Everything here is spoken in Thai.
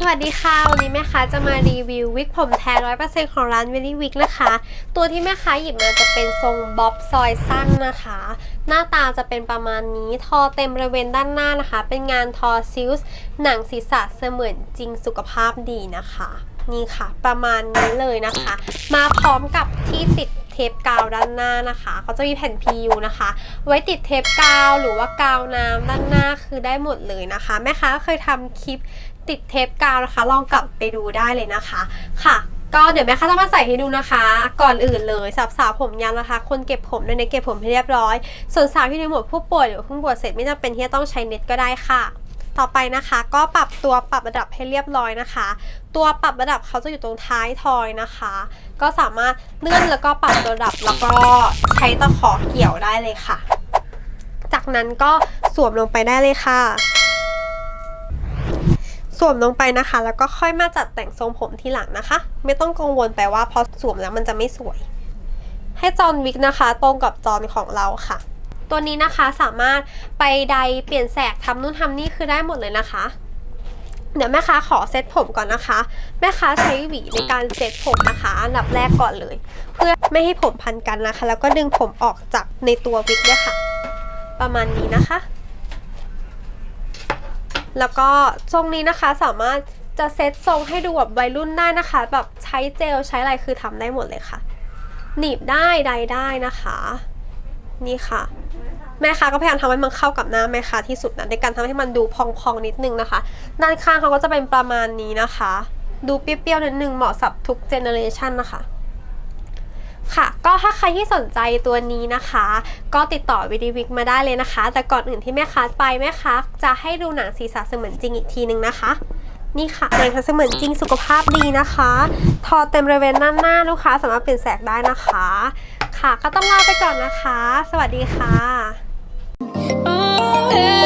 สวัสดีค่ะ วันนี้แม่ค้าจะมารีวิววิกผมแท้ร้อยเปอร์เซ็นต์ของร้านเวลี่วิกนะคะ ตัวที่แม่ค้าหยิบมาจะเป็นทรงบ๊อบซอยสั้นนะคะ หน้าตาจะเป็นประมาณนี้ ทอเต็มบริเวณด้านหน้านะคะ เป็นงานทอซิลส์หนังศีรษะเสมือนจริงสุขภาพดีนะคะ นี่ค่ะ ประมาณนี้เลยนะคะ มาพร้อมกับที่ติดเทปกาวด้านหน้านะคะเขาจะมีแผ่น PU นะคะ ไว้ติดเทปกาวหรือว่ากาวน้ำด้านหน้าคือได้หมดเลยนะคะ แม่ค้าเคยทำคลิปติดเทปกาวนะคะ ลองกลับไปดูได้เลยนะคะค่ะก็เดี๋ยวแม่ค้าจะมาใส่ให้ดูนะคะ ก่อนอื่นเลยสับสาวผมยาวนะคะ คนเก็บผมด้วยเน็ตเก็บผมให้เรียบร้อย ส่วนสาวที่ในหมวดผู้ป่วยหรือเพิ่งบวชเสร็จไม่จำเป็นที่จะต้องใช้เน็ตก็ได้ค่ะ ต่อไปนะคะ ก็ปรับตัวปรับระดับให้เรียบร้อยนะคะ ตัวปรับระดับเขาจะอยู่ตรงท้ายทอยนะคะ ก็สามารถเลื่อนแล้วก็ปรับระดับแล้วก็ใช้ตะขอเกี่ยวได้เลยค่ะ จากนั้นก็สวมลงไปได้เลยค่ะสวมลงไปนะคะ แล้วก็ค่อยมาจัดแต่งทรงผมทีหลังนะคะ ไม่ต้องกังวลไปว่าพอสวมแล้วมันจะไม่สวย ให้จอนวิกนะคะ ตรงกับจอนของเราค่ะ ตัวนี้นะคะสามารถไปใดเปลี่ยนแสกทำนู่นทำนี่คือได้หมดเลยนะคะ เดี๋ยวแม่ค้าขอเซตผมก่อนนะคะ แม่ค้าใช้หวีในการเซตผมนะคะ อันดับแรกก่อนเลย เพื่อไม่ให้ผมพันกันนะคะ แล้วก็ดึงผมออกจากในตัววิกด้วยค่ะ ประมาณนี้นะคะ แล้วก็ทรงนี้นะคะสามารถจะเซตทรงให้ดูแบบวัยรุ่นได้นะคะ แบบใช้เจลใช้อะไรคือทำได้หมดเลยค่ะ หนีบได้ใดได้นะคะ นี่ค่ะ แม่ค้าก็พยายามทำให้มันเข้ากับหน้าแม่ค้าที่สุดนะในการทำให้มันดูพองๆนิดนึงนะคะ ด้านข้างเขาก็จะเป็นประมาณนี้นะคะ ดูเปรี้ยวๆนิดนึงเหมาะสับทุกเจเนอเรชันนะคะค่ะก็ถ้าใครที่สนใจตัวนี้นะคะ ก็ติดต่อวิดีวิกมาได้เลยนะคะ แต่ก่อนอื่นที่แม่ค้าไปแม่ค้าจะให้ดูหนังศีรษะเสมือนจริงอีกทีนึงนะคะ นี่ค่ะหนังศีรษะเสมือนจริงสุขภาพดีนะคะ ทอเต็มบริเวณด้านหน้าลูกค้าสามารถเปลี่ยนแสกได้นะคะ ค่ะก็ต้องลาไปก่อนนะคะ สวัสดีค่ะ Oh.